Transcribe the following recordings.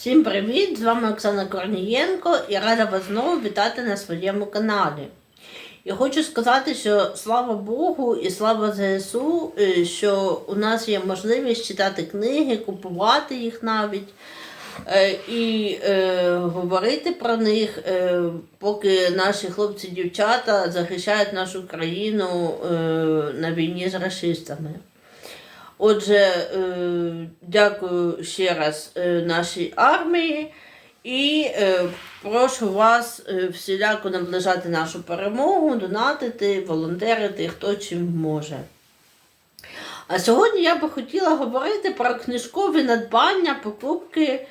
Всім привіт! З вами Оксана Корнієнко і рада вас знову вітати на своєму каналі. І хочу сказати, що слава Богу і слава ЗСУ, е, що у нас є можливість читати книги, купувати їх навіть е, і е, говорити про них, е, поки наші хлопці-дівчата захищають нашу країну е, на війні з расистами. Отже, е, дякую ще раз е, нашій армії і е, прошу вас всіляко наближати нашу перемогу, донатити, волонтерити, хто чим може. А сьогодні я би хотіла говорити про книжкові надбання, покупки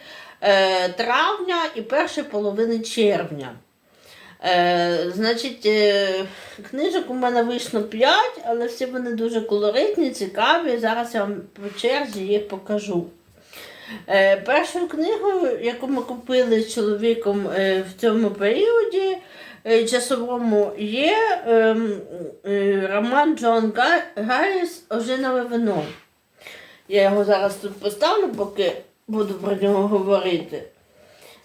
травня і першої половини червня. Е, значить, е, книжок у мене вийшло 5, але всі вони дуже колоритні, цікаві. Зараз я вам по черзі їх покажу. Е, першою книгою, яку ми купили з чоловіком е, в цьому періоді е, часовому, є е, е, роман Джон Гарріс Ожинове вино. Я його зараз тут поставлю, поки буду про нього говорити.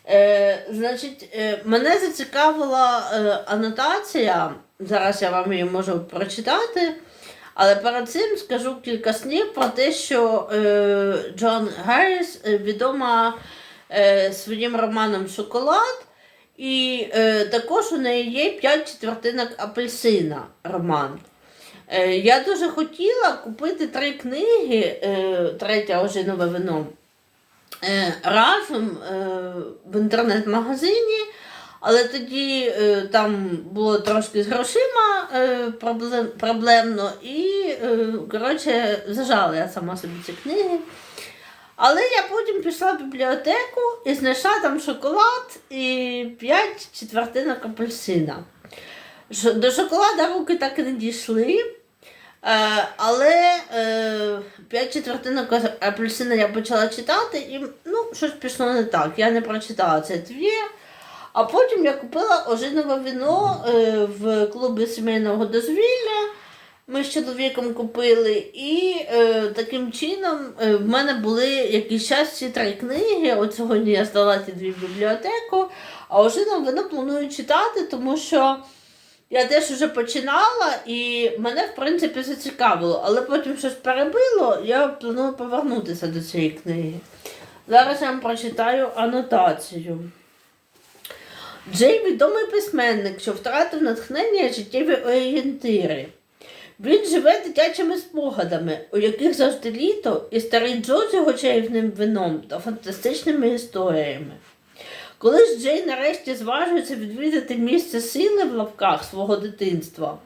Е, значить, е, мене зацікавила е, анотація. Зараз я вам її можу прочитати. Але перед цим скажу кілька слів про те, що е, Джон Гарріс е, відома е, своїм романом Шоколад. І е, також у неї є п'ять четвертинок апельсина роман. Е, я дуже хотіла купити три книги, е, третя ожинове вино е, разом е, в інтернет-магазині, але тоді е, там було трошки з грошима е, проблем, проблемно, і е, коротше, зажала я сама собі ці книги. Але я потім пішла в бібліотеку і знайшла там шоколад і 5 четвертинок апельсина. До шоколада руки так і не дійшли. Е, але е, 5 четвертинок апельсина я почала читати, і ну, щось пішло не так. Я не прочитала цей твір. А потім я купила ожинове віно е, в клубі сімейного дозвілля. Ми з чоловіком купили, і е, таким чином е, в мене були якийсь час ці три книги. От сьогодні я здала ті дві в бібліотеку, а ожинове вино планую читати, тому що я теж вже починала і мене, в принципі, зацікавило, але потім щось перебило, я планую повернутися до цієї книги. Зараз я вам прочитаю анотацію. Джей відомий письменник, що втратив натхнення і життєві орієнтири. Він живе дитячими спогадами, у яких завжди літо, і старий Джо з його чарівним вином та фантастичними історіями. Коли ж Джей нарешті зважується відвідати місце сили в лапках свого дитинства,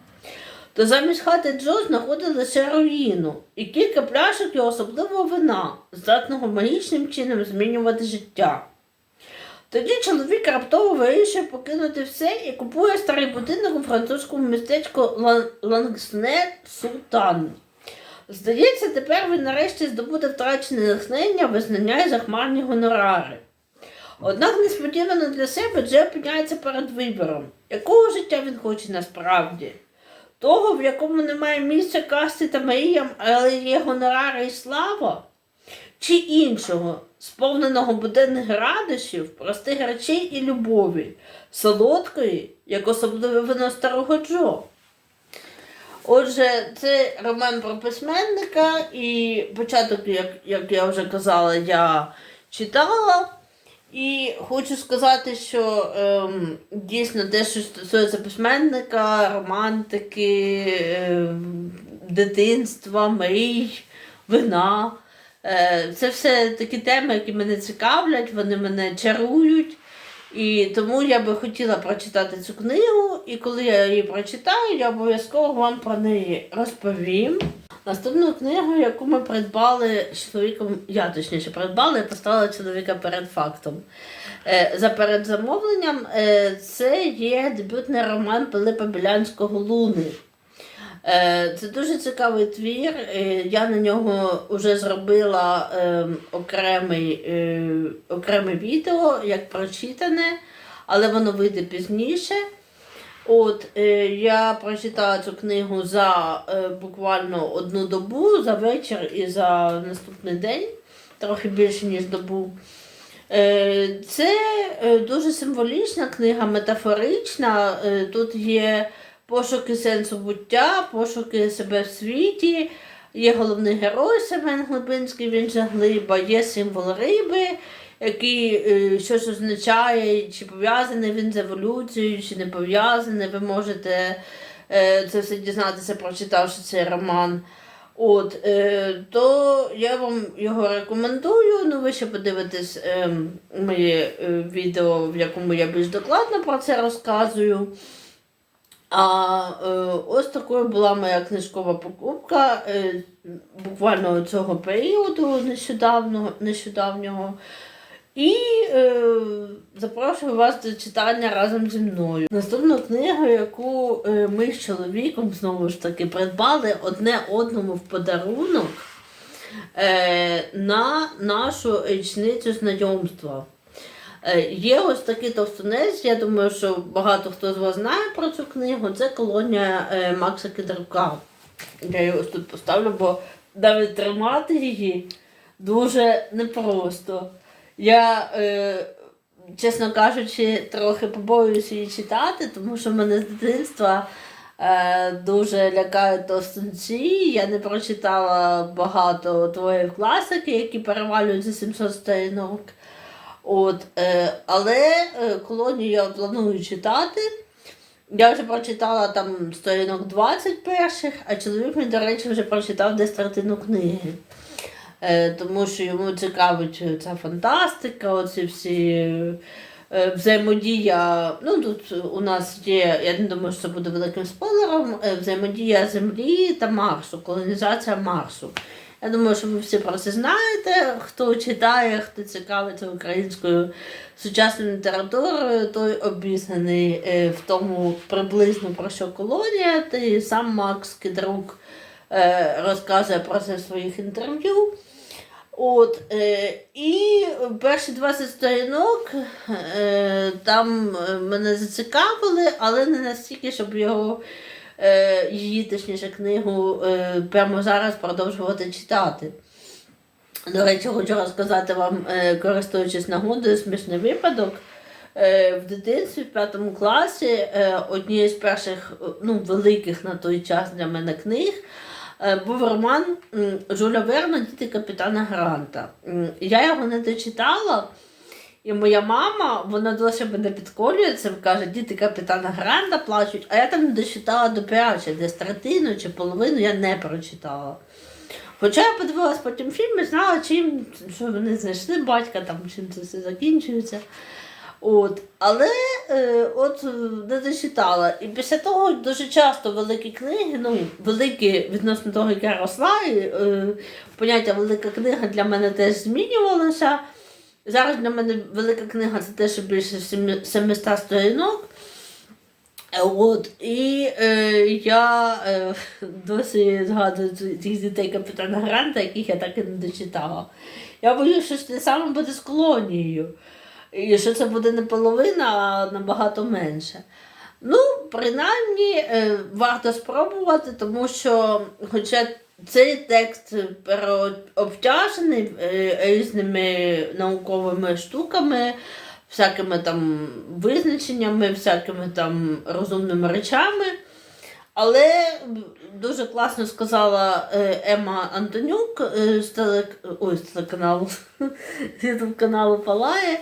то замість хати Джо знаходить лише руїну і кілька пляшок і особливого вина, здатного магічним чином змінювати життя. Тоді чоловік раптово вирішує покинути все і купує старий будинок у французькому містечку Лан- Лангсне Султан. Здається, тепер він нарешті здобуде втрачене натхнення, визнання і захмарні гонорари. Однак несподівано для себе Джей опиняється перед вибором, якого життя він хоче насправді. Того, в якому немає місця касти та мріям, але є гонорари і слава, чи іншого, сповненого буденних радощів, простих речей і любові, солодкої, як особливе вино старого Джо. Отже, це роман про письменника, і початок, як, як я вже казала, я читала. І хочу сказати, що ем, дійсно те, що стосується письменника, романтики, ем, дитинства, мрій, вина. Е, це все такі теми, які мене цікавлять, вони мене чарують. І тому я би хотіла прочитати цю книгу, і коли я її прочитаю, я обов'язково вам про неї розповім. Наступну книгу, яку ми придбали чоловіком, я точніше придбала і поставила чоловіка перед фактом. Е, за передзамовленням, е, це є дебютний роман Пилипа Білянського Луни. Е, Це дуже цікавий твір. Я на нього вже зробила е, окремий, окреме відео, як прочитане, але воно вийде пізніше. От е, я прочитала цю книгу за е, буквально одну добу, за вечір і за наступний день, трохи більше, ніж добу. Е, Це е, дуже символічна книга, метафорична. Е, Тут є пошуки сенсу буття, пошуки себе в світі. Є головний герой Семен Глибинський, він же глиба, є символ риби, який е, щось означає, чи пов'язаний він з еволюцією, чи не пов'язаний. Ви можете е, це все дізнатися, прочитавши цей роман. От, е, то я вам його рекомендую. Ну, ви ще подивитесь моє відео, в якому я більш докладно про це розказую. А ось такою була моя книжкова покупка буквально цього періоду нещодавно, нещодавнього. І е, запрошую вас до читання разом зі мною. Наступну книгу, яку е, ми з чоловіком знову ж таки придбали одне одному в подарунок е, на нашу річницю знайомства. Е, Є ось такий товстунець, я думаю, що багато хто з вас знає про цю книгу. Це колонія е, Макса Кідрука. Я її ось тут поставлю, бо навіть тримати її дуже непросто. Я, е, чесно кажучи, трохи побоююся її читати, тому що мене з дитинства е, дуже лякають товстунці. Я не прочитала багато творів класики, які перевалюють за 700 сторінок. От, е, але е, колонію я планую читати. Я вже прочитала там сторінок 20 перших, а чоловік мій, до речі, вже прочитав десь третину книги. Е, тому що йому цікавить ця фантастика, оці всі е, взаємодія. Ну, тут у нас є, я не думаю, що це буде великим спойлером, е, взаємодія Землі та Марсу, колонізація Марсу. Я думаю, що ви всі про це знаєте. Хто читає, хто цікавиться українською сучасною літературою, той обізнаний е, в тому приблизно про що колонія. Та і сам Макс Кідрук е, розказує про це в своїх інтерв'ю. От, е, і перші 20 сторінок е, там е, мене зацікавили, але не настільки, щоб його е, її, точніше, книгу е, прямо зараз продовжувати читати. До речі, хочу розказати вам, е, користуючись нагодою, смішний випадок. Е, В дитинстві, в п'ятому класі, е, однією з перших е, ну, великих на той час для мене книг е, був роман Жуля Верна Діти капітана Гранта. Я його не дочитала. І моя мама, вона досі мене підколює цим, каже, діти капітана Гранта плачуть, а я там не дочитала до п'яча, десь третину чи половину я не прочитала. Хоча я подивилась потім фільм і знала, чим, що вони знайшли батька, там, чим це все закінчується. От. Але е, от е, не дочитала. І після того дуже часто великі книги, ну, великі відносно того, як я росла, і, е, поняття велика книга для мене теж змінювалося. Зараз для мене велика книга це те, що більше 700 сторінок. От, і е, я е, досі згадую цих дітей капітана Гранта, яких я так і не дочитала. Я боюся, що це саме буде з колонією. І що це буде не половина, а набагато менше. Ну, принаймні, е, варто спробувати, тому що, хоча цей текст переобтяжений е, різними науковими штуками, всякими там визначеннями, всякими там розумними речами. Але дуже класно сказала е, Ема Антонюк з, телеканалу з ютуб каналу Палає,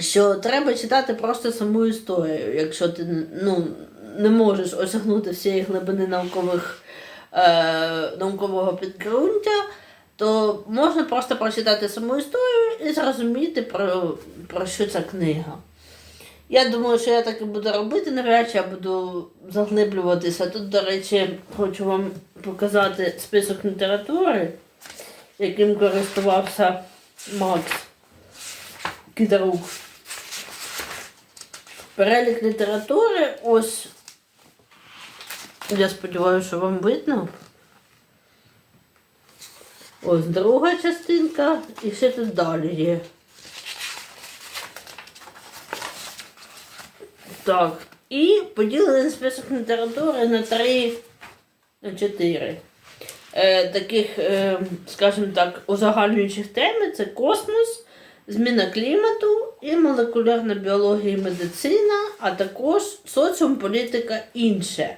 що треба читати просто саму історію, якщо ти ну, не можеш осягнути всієї глибини наукових, е, наукового підґрунтя, то можна просто прочитати саму історію і зрозуміти, про, про що ця книга. Я думаю, що я так і буду робити, навряд чи я буду заглиблюватися. Тут, до речі, хочу вам показати список літератури, яким користувався Макс Кідарук. Перелік літератури, ось. Я сподіваюся, що вам видно. Ось друга частинка і ще тут далі є. Так. І поділили список літератури на три, на чотири. Е, таких, е, скажімо так, узагальнюючих теми це космос, зміна клімату і молекулярна біологія і медицина, а також соціум, політика інше.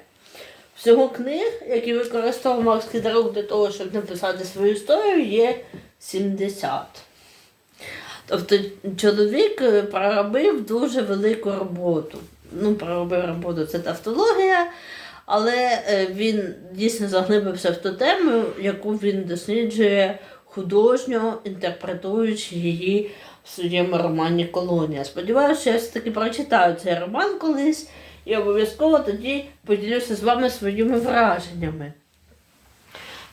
Всього книг, які використовував Макс Кідрук для того, щоб написати свою історію, є 70. Тобто чоловік е, проробив дуже велику роботу. Ну, проробив роботу це тавтологія, але е, він дійсно заглибився в ту тему, яку він досліджує художньо, інтерпретуючи її в своєму романі Колонія. Сподіваюся, я все-таки прочитаю цей роман колись і обов'язково тоді поділюся з вами своїми враженнями.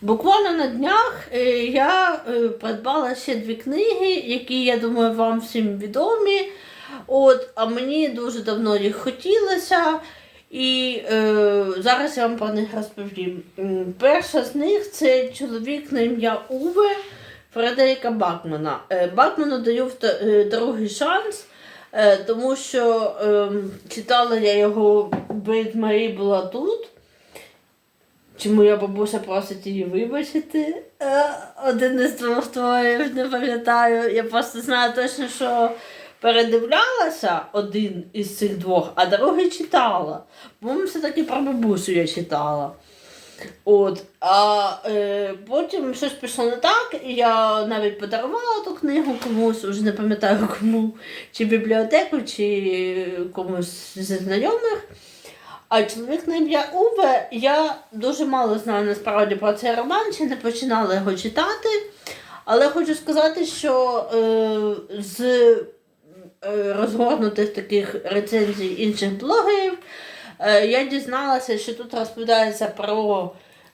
Буквально на днях е, я е, придбала ще дві книги, які, я думаю, вам всім відомі. От, а мені дуже давно їх хотілося. І е, зараз я вам про них розповім. Перша з них це чоловік на ім'я Уве Фредеріка Бакмана. Е, Бакману даю е, другий шанс, е, тому що е, читала я його, Бейт Марі була тут. Чи моя бабуся просить її вибачити? Е, Один із двох творів, не пам'ятаю. Я просто знаю точно, що передивлялася один із цих двох, а другий читала. Бо все-таки про бабусю я читала. От, а е, потім щось пішло не так, і я навіть подарувала ту книгу комусь, вже не пам'ятаю кому, чи бібліотеку, чи комусь зі знайомих. А чоловік на ім'я Уве, я дуже мало знаю насправді про цей роман, ще не починала його читати. Але хочу сказати, що е, з розгорнутих таких рецензій інших блогерів е, я дізналася, що тут розповідається про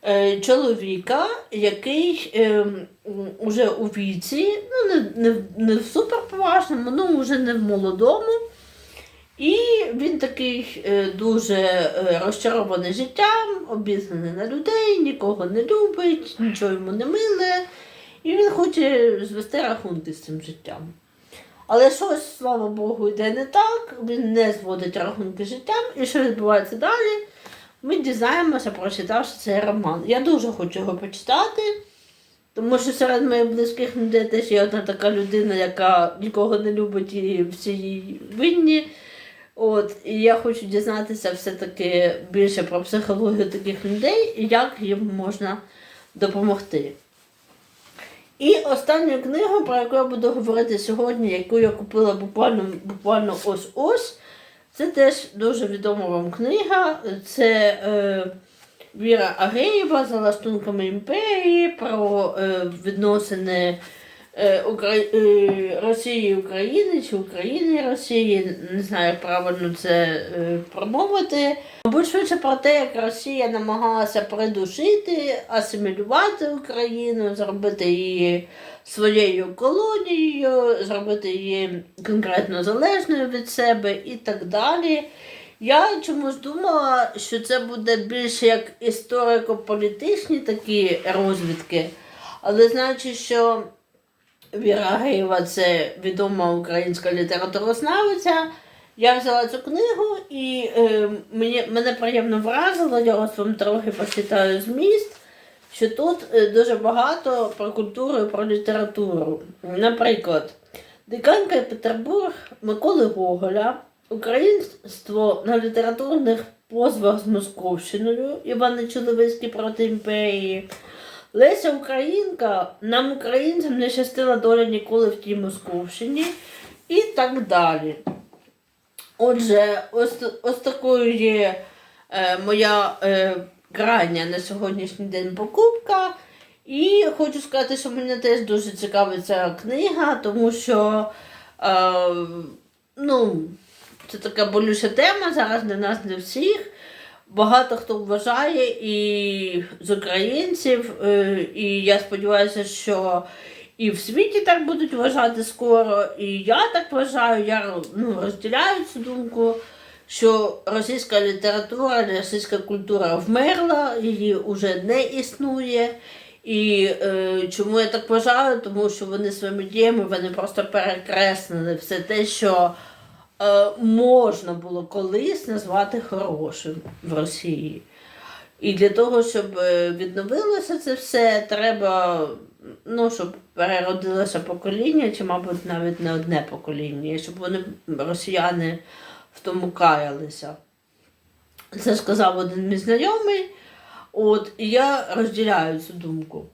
е, чоловіка, який е, м, уже у віці, ну не, не, не в суперповажному, ну вже не в молодому. І він такий е, дуже е, розчарований життям, обізнаний на людей, нікого не любить, нічого йому не миле. І він хоче звести рахунки з цим життям. Але щось, слава Богу, йде не так, він не зводить рахунки життям. І що відбувається далі? Ми дізнаємося, прочитавши цей роман. Я дуже хочу його почитати, тому що серед моїх близьких людей теж є одна така людина, яка нікого не любить і всі їй винні. От, і я хочу дізнатися все-таки більше про психологію таких людей і як їм можна допомогти. І останню книгу, про яку я буду говорити сьогодні, яку я купила буквально, буквально ось-ось, це теж дуже відома вам книга. Це е, Віра Агеєва за лаштунками імперії про е, відносини Росії і України чи України Росії. Не знаю, правильно це е, промовити. Мабуть, швидше про те, як Росія намагалася придушити, асимілювати Україну, зробити її своєю колонією, зробити її конкретно залежною від себе і так далі. Я чомусь думала, що це буде більше як історико-політичні такі розвідки, але знаючи, що Віра Геєва це відома українська літературознавиця. Я взяла цю книгу і е, мені, мене приємно вразило, я ось вам трохи почитаю зміст, що тут е, дуже багато про культуру і про літературу. Наприклад, Диканька і Петербург Миколи Гоголя, Українство на літературних позвах з Московщиною Івана Чоловицький проти імперії. Леся Українка, нам, українцям, не щастила доля ніколи в тій Московщині і так далі. Отже, ось, ось такою є е, моя е, крайня на сьогоднішній день покупка. І хочу сказати, що мене теж дуже цікавить ця книга, тому що е, ну, це така болюча тема зараз для нас, для всіх. Багато хто вважає і з українців, е, і я сподіваюся, що і в світі так будуть вважати скоро, і я так вважаю, я ну, розділяю цю думку, що російська література, російська культура вмерла, її вже не існує. І е, чому я так вважаю? Тому що вони своїми діями вони просто перекреслили все те, що можна було колись назвати хорошим в Росії. І для того, щоб е, відновилося це все, треба, ну, щоб переродилося покоління, чи, мабуть, навіть не одне покоління, щоб вони, росіяни, в тому каялися. Це сказав один мій знайомий, от, і я розділяю цю думку.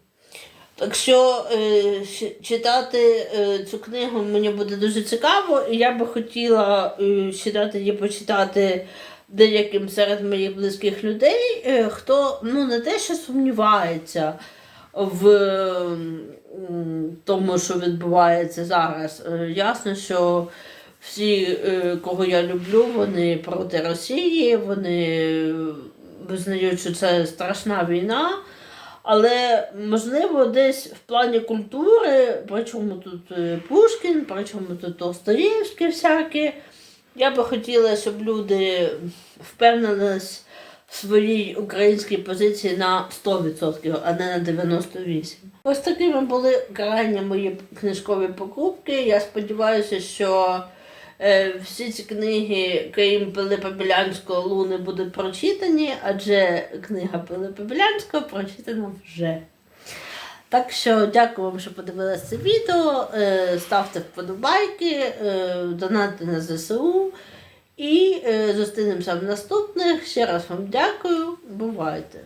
Так що е, читати е, цю книгу мені буде дуже цікаво, і я би хотіла е, читати її почитати деяким серед моїх близьких людей, е, хто ну, не те, що сумнівається в м, тому, що відбувається зараз. Е, ясно, що всі, е, кого я люблю, вони проти Росії, вони визнають, що це страшна війна. Але можливо десь в плані культури, при чому тут е, Пушкін, при чому тут Толстоєвський всякі, я би хотіла, щоб люди впевнились в своїй українській позиції на 100%, а не на 98%. Ось такими були крайні мої книжкові покупки. Я сподіваюся, що всі ці книги, крім Пилипа Білянського, Луни будуть прочитані, адже книга Пилипа Білянського прочитана вже. Так що дякую вам, що подивилися це відео. Е, Ставте вподобайки, е, донатьте на ЗСУ. І е, зустрінемося в наступних. Ще раз вам дякую. Бувайте!